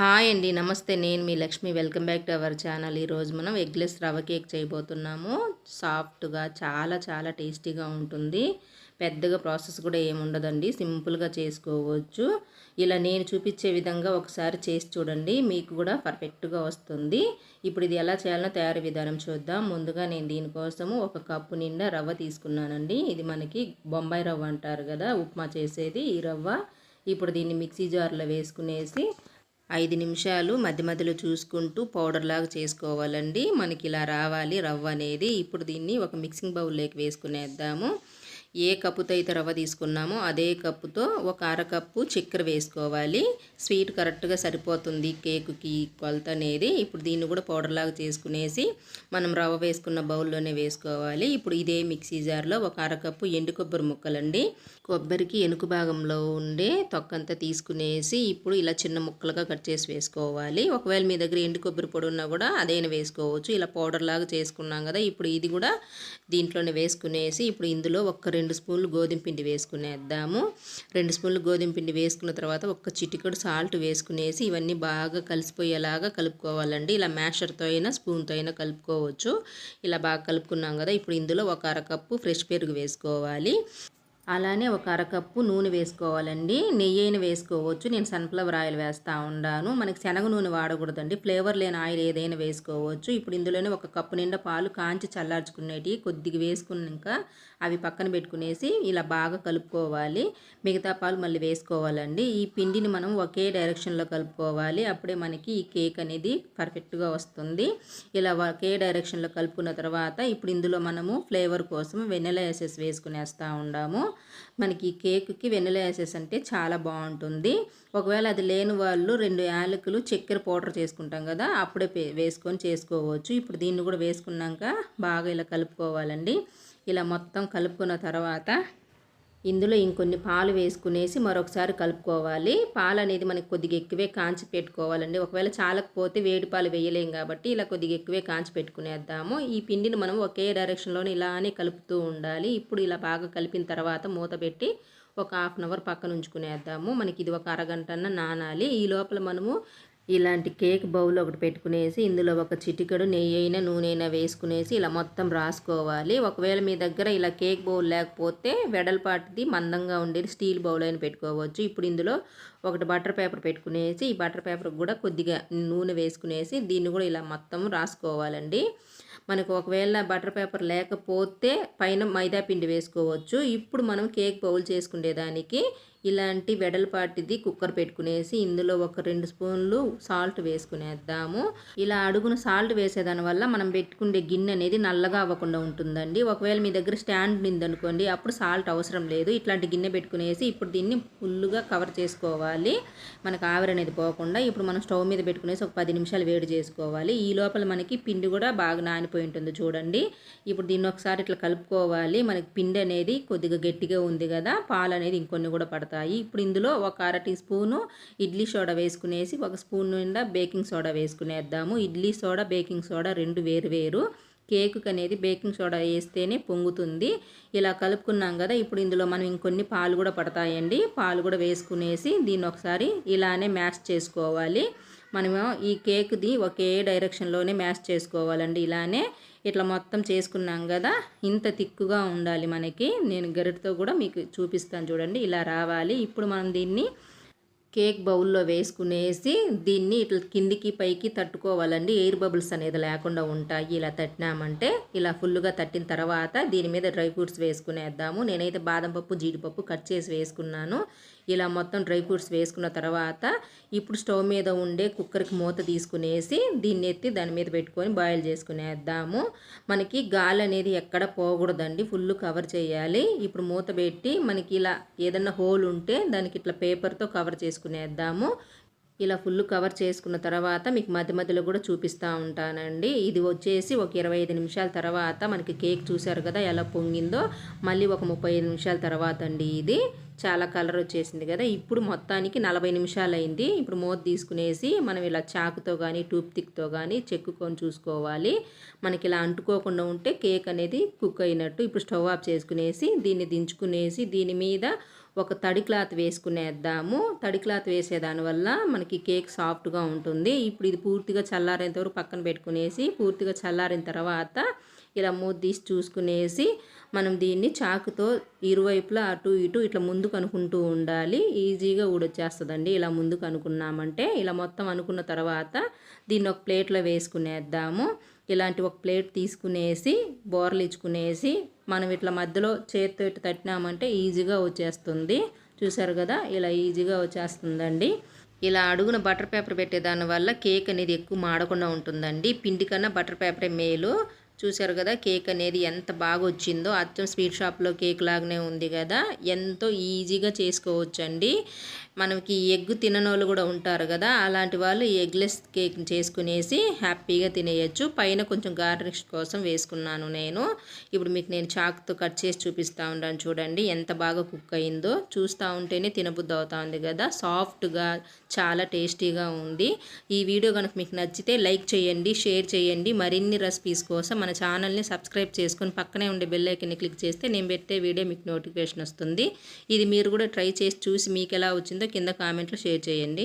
Hi అండి నమస్తే. నేను మీ Lakshmi. Welcome back to our channel. ఈరోజు మనం ఎగ్లెస్ రవ్వ కేక్ చేయబోతున్నాము. సాఫ్ట్గా చాలా చాలా టేస్టీగా ఉంటుంది. పెద్దగా ప్రాసెస్ కూడా ఏముండదండి. సింపుల్గా చేసుకోవచ్చు. ఇలా నేను చూపించే విధంగా ఒకసారి చేసి చూడండి. మీకు కూడా పర్ఫెక్ట్గా వస్తుంది. ఇప్పుడు ఇది ఎలా చేయాలో తయారీ విధానం చూద్దాం. ముందుగా నేను దీనికోసము ఒక కప్పు నిండా రవ్వ తీసుకున్నానండి. ఇది మనకి బొంబాయి రవ్వ అంటారు కదా ఉప్మా చేసేది ఈ రవ్వ. ఇప్పుడు దీన్ని మిక్సీ జార్లో వేసుకునేసి ఐదు నిమిషాలు మధ్య మధ్యలో చూసుకుంటూ పౌడర్ లాగా చేసుకోవాలండి. మనకి ఇలా రావాలి రవ్వ అనేది. ఇప్పుడు దీన్ని ఒక మిక్సింగ్ బౌల్లోకి వేసుకునేద్దాము. ఏ కప్పుతో అయితే రవ్వ తీసుకున్నామో అదే కప్పుతో ఒక అరకప్పు చక్కెర వేసుకోవాలి. స్వీట్ కరెక్ట్గా సరిపోతుంది కేకుకి కొలత అనేది. ఇప్పుడు దీన్ని కూడా పౌడర్ లాగా చేసుకునేసి మనం రవ్వ వేసుకున్న బౌల్లోనే వేసుకోవాలి. ఇప్పుడు ఇదే మిక్సీ జార్లో ఒక అరకప్పు ఎండు కొబ్బరి ముక్కలండి. కొబ్బరికి ఎనుకు భాగంలో ఉండే తొక్కంతా తీసుకునేసి ఇప్పుడు ఇలా చిన్న ముక్కలుగా కట్ చేసి వేసుకోవాలి. ఒకవేళ మీ దగ్గర ఎండు కొబ్బరి పొడి ఉన్నా కూడా అదైనా వేసుకోవచ్చు. ఇలా పౌడర్ లాగా చేసుకున్నాం కదా ఇప్పుడు ఇది కూడా దీంట్లోనే వేసుకునేసి ఇప్పుడు ఇందులో ఒక రెండు స్పూన్లు గోధుమ పిండి వేసుకునేద్దాము. రెండు స్పూన్లు గోధుమ పిండి వేసుకున్న తర్వాత ఒక చిటికడు సాల్ట్ వేసుకునేసి ఇవన్నీ బాగా కలిసిపోయేలాగా కలుపుకోవాలండి. ఇలా మ్యాషర్తో అయినా స్పూన్తో అయినా కలుపుకోవచ్చు. ఇలా బాగా కలుపుకున్నాం కదా ఇప్పుడు ఇందులో ఒక అరకప్పు ఫ్రెష్ పెరుగు వేసుకోవాలి. అలానే ఒక అరకప్పు నూనె వేసుకోవాలండి. నెయ్యి అయిన వేసుకోవచ్చు. నేను సన్ఫ్లవర్ ఆయిల్ వేస్తూ ఉండాను. మనకి శనగ నూనె వాడకూడదండి. ఫ్లేవర్ లేని ఆయిల్ ఏదైనా వేసుకోవచ్చు. ఇప్పుడు ఇందులోనే ఒక కప్పు నిండా పాలు కాంచి చల్లార్చుకునేటివి కొద్దిగా వేసుకున్నాక అవి పక్కన పెట్టుకునేసి ఇలా బాగా కలుపుకోవాలి. మిగతా పాలు మళ్ళీ వేసుకోవాలండి. ఈ పిండిని మనం ఒకే డైరెక్షన్లో కలుపుకోవాలి. అప్పుడే మనకి ఈ కేక్ అనేది పర్ఫెక్ట్గా వస్తుంది. ఇలా ఒకే డైరెక్షన్లో కలుపుకున్న తర్వాత ఇప్పుడు ఇందులో మనము ఫ్లేవర్ కోసం వెన్నెల ఎసెస్ వేసుకునేస్తూ ఉండాము. మనకి కేక్కి వెన్నెల ఎసెస్ అంటే చాలా బాగుంటుంది. ఒకవేళ అది లేని వాళ్ళు రెండు యాలకులు చక్కెర పౌడర్ చేసుకుంటాం కదా అప్పుడే వేసుకొని చేసుకోవచ్చు. ఇప్పుడు దీన్ని కూడా వేసుకున్నాక బాగా ఇలా కలుపుకోవాలండి. ఇలా మొత్తం కలుపుకున్న తర్వాత ఇందులో ఇంకొన్ని పాలు వేసుకునేసి మరొకసారి కలుపుకోవాలి. పాలు అనేది మనకి కొద్దిగా ఎక్కువే కాంచి పెట్టుకోవాలండి. ఒకవేళ చాలకపోతే వేడి పాలు వేయలేం కాబట్టి ఇలా కొద్దిగా ఎక్కువే కాంచి పెట్టుకునేద్దాము. ఈ పిండిని మనం ఒకే డైరెక్షన్లోనే ఇలానే కలుపుతూ ఉండాలి. ఇప్పుడు ఇలా బాగా కలిపిన తర్వాత మూత పెట్టి ఒక హాఫ్ అన్ అవర్ పక్కన ఉంచుకునేద్దాము. మనకి ఇది ఒక అరగంటన్న నానాలి. ఈ లోపల మనము ఇలాంటి కేక్ బౌల్ ఒకటి పెట్టుకునేసి ఇందులో ఒక చిటికడు నెయ్యి అయినా నూనె అయినా వేసుకునేసి ఇలా మొత్తం రాసుకోవాలి. ఒకవేళ మీ దగ్గర ఇలా కేక్ బౌల్ లేకపోతే వెడల్పాటిది మందంగా ఉండేది స్టీల్ బౌల్ అయినా పెట్టుకోవచ్చు. ఇప్పుడు ఇందులో ఒకటి బటర్ పేపర్ పెట్టుకునేసి ఈ బటర్ పేపర్ కూడా కొద్దిగా నూనె వేసుకునేసి దీన్ని కూడా ఇలా మొత్తం రాసుకోవాలండి. మనకు ఒకవేళ బటర్ పేపర్ లేకపోతే పైన మైదా పిండి వేసుకోవచ్చు. ఇప్పుడు మనం కేక్ బౌల్ చేసుకునేదానికి ఇలాంటి వెడల్పాటిది కుక్కర్ పెట్టుకునేసి ఇందులో ఒక రెండు స్పూన్లు సాల్ట్ వేసుకునేద్దాము. ఇలా అడుగున సాల్ట్ వేసేదాని వల్ల మనం పెట్టుకునే గిన్నె అనేది నల్లగా అవ్వకుండా ఉంటుందండి. ఒకవేళ మీ దగ్గర స్టాండ్ ఉందనుకోండి అప్పుడు సాల్ట్ అవసరం లేదు. ఇట్లాంటి గిన్నె పెట్టుకునేసి ఇప్పుడు దీన్ని ఫుల్గా కవర్ చేసుకోవాలి. మనకు ఆవిరి అనేది పోకుండా ఇప్పుడు మనం స్టవ్ మీద పెట్టుకునేసి ఒక పది నిమిషాలు వేడి చేసుకోవాలి. ఈ లోపల మనకి పిండి కూడా బాగా నానిపోయి ఉంటుంది చూడండి. ఇప్పుడు దీన్ని ఒకసారి ఇట్లా కలుపుకోవాలి. మనకి పిండి అనేది కొద్దిగా గట్టిగా ఉంది కదా పాలు అనేది ఇంకొన్ని కూడా పడతాయి. ఇప్పుడు ఇందులో ఒక అర టీ స్పూను ఇడ్లీ సోడా వేసుకునేసి ఒక స్పూన్ నిండా బేకింగ్ సోడా వేసుకునేద్దాము. ఇడ్లీ సోడా బేకింగ్ సోడా రెండు వేరు వేరు కేక్ అనేది బేకింగ్ సోడా వేస్తేనే పొంగుతుంది. ఇలా కలుపుకున్నాం కదా ఇప్పుడు ఇందులో మనం ఇంకొన్ని పాలు కూడా పడతాయండి. పాలు కూడా వేసుకునేసి దీన్ని ఒకసారి ఇలానే మ్యాష్ చేసుకోవాలి. మనము ఈ కేక్ది ఒకే డైరెక్షన్లోనే మ్యాష్ చేసుకోవాలండి. ఇలానే ఇట్లా మొత్తం చేసుకున్నాం కదా ఇంత తిక్కుగా ఉండాలి మనకి. నేను గరిటతో కూడా మీకు చూపిస్తాను చూడండి ఇలా రావాలి. ఇప్పుడు మనం దీన్ని కేక్ బౌల్లో వేసుకునేసి దీన్ని ఇట్లా కిందికి పైకి తట్టుకోవాలండి. ఎయిర్ బబుల్స్ అనేది లేకుండా ఉంటాయి. ఇలా తట్టినామంటే ఇలా ఫుల్గా తట్టిన తర్వాత దీని మీద డ్రై ఫ్రూట్స్ వేసుకునేద్దాము. నేనైతే బాదం పప్పు జీడిపప్పు కట్ చేసి వేసుకున్నాను. ఇలా మొత్తం డ్రై ఫ్రూట్స్ వేసుకున్న తర్వాత ఇప్పుడు స్టవ్ మీద ఉండే కుక్కర్కి మూత తీసుకునేసి దీన్ని ఎత్తి దాని మీద పెట్టుకొని బాయిల్ చేసుకునేద్దాము. మనకి గాలి అనేది ఎక్కడ పోకూడదండి. ఫుల్ కవర్ చేయాలి. ఇప్పుడు మూత పెట్టి మనకి ఇలా ఏదన్నా హోల్ ఉంటే దానికి ఇట్లా పేపర్తో కవర్ చేసుకునేద్దాము. ఇలా ఫుల్ కవర్ చేసుకున్న తర్వాత మీకు మధ్య మధ్యలో కూడా చూపిస్తూ ఉంటానండి. ఇది వచ్చేసి ఒక ఇరవై ఐదు నిమిషాల తర్వాత మనకి కేక్ చూశారు కదా ఎలా పొంగిందో. మళ్ళీ ఒక ముప్పై ఐదు నిమిషాల తర్వాత అండి ఇది. చాలా కలర్ వచ్చేసింది కదా. ఇప్పుడు మొత్తానికి నలభై నిమిషాలు అయింది ఇప్పుడు మూత తీసుకునేసి మనం ఇలా చాకుతో కానీ టూప్ కానీ చెక్కుకొని చూసుకోవాలి. మనకి ఇలా అంటుకోకుండా ఉంటే కేక్ అనేది కుక్ అయినట్టు ఇప్పుడు స్టవ్ ఆఫ్ చేసుకునేసి దీన్ని దించుకునేసి దీని మీద ఒక తడి క్లాత్ వేసుకునేద్దాము. తడి క్లాత్ వేసేదానివల్ల మనకి కేక్ సాఫ్ట్గా ఉంటుంది. ఇప్పుడు ఇది పూర్తిగా చల్లారేంతవరకు పక్కన పెట్టుకునేసి పూర్తిగా చల్లారిన తర్వాత ఇలా మూత తీసి చూసుకునేసి మనం దీన్ని చాకుతో ఇరువైపులా అటు ఇటు ఇట్లా ముందుకు అనుకుంటూ ఉండాలి. ఈజీగా ఊడొచ్చేస్తుందండి. ఇలా ముందుకు అనుకున్నామంటే ఇలా మొత్తం అనుకున్న తర్వాత దీన్ని ఒక ప్లేట్లో వేసుకునేద్దాము. ఇలాంటి ఒక ప్లేట్ తీసుకునేసి బోర్లు ఇచ్చుకునేసి మనం ఇట్లా మధ్యలో చేతితో ఇట్లా తట్టినామంటే ఈజీగా వచ్చేస్తుంది. చూసారు కదా? ఇలా ఈజీగా వచ్చేస్తుందండి. ఇలా అడుగున బటర్ పేపర్ పెట్టే దానివల్ల కేక్ అనేది ఎక్కువ మాడకుండా ఉంటుందండి. పిండి కన్నా బటర్ పేపరే మేలు. చూసారు కదా కేక్ అనేది ఎంత బాగా వచ్చిందో. అచ్చం స్వీట్ షాప్లో కేక్ లాగానే ఉంది కదా. ఎంతో ఈజీగా చేసుకోవచ్చండి. మనకి ఎగ్ తిననోళ్ళు కూడా ఉంటారు కదా అలాంటి వాళ్ళు ఎగ్లెస్ కేక్ చేసుకునేసి హ్యాపీగా తినేయచ్చు. పైన కొంచెం గార్నిష్ కోసం వేసుకున్నాను నేను. ఇప్పుడు మీకు నేను చాక్తో కట్ చేసి చూపిస్తూ ఉంటాను చూడండి ఎంత బాగా కుక్ అయిందో. చూస్తూ ఉంటేనే తినబుద్ధి అవుతా ఉంది కదా. సాఫ్ట్గా చాలా టేస్టీగా ఉంది. ఈ వీడియో కనుక మీకు నచ్చితే లైక్ చేయండి షేర్ చేయండి. మరిన్ని రెసిపీస్ కోసం మన ఛానల్ని సబ్స్క్రైబ్ చేసుకొని పక్కనే ఉండే బెల్ ఐకన్ని క్లిక్ చేస్తే నేను పెట్టే వీడియో మీకు నోటిఫికేషన్ వస్తుంది. ఇది మీరు కూడా ట్రై చేసి చూసి మీకు ఎలా వచ్చిందో కింద కామెంట్లో షేర్ చేయండి.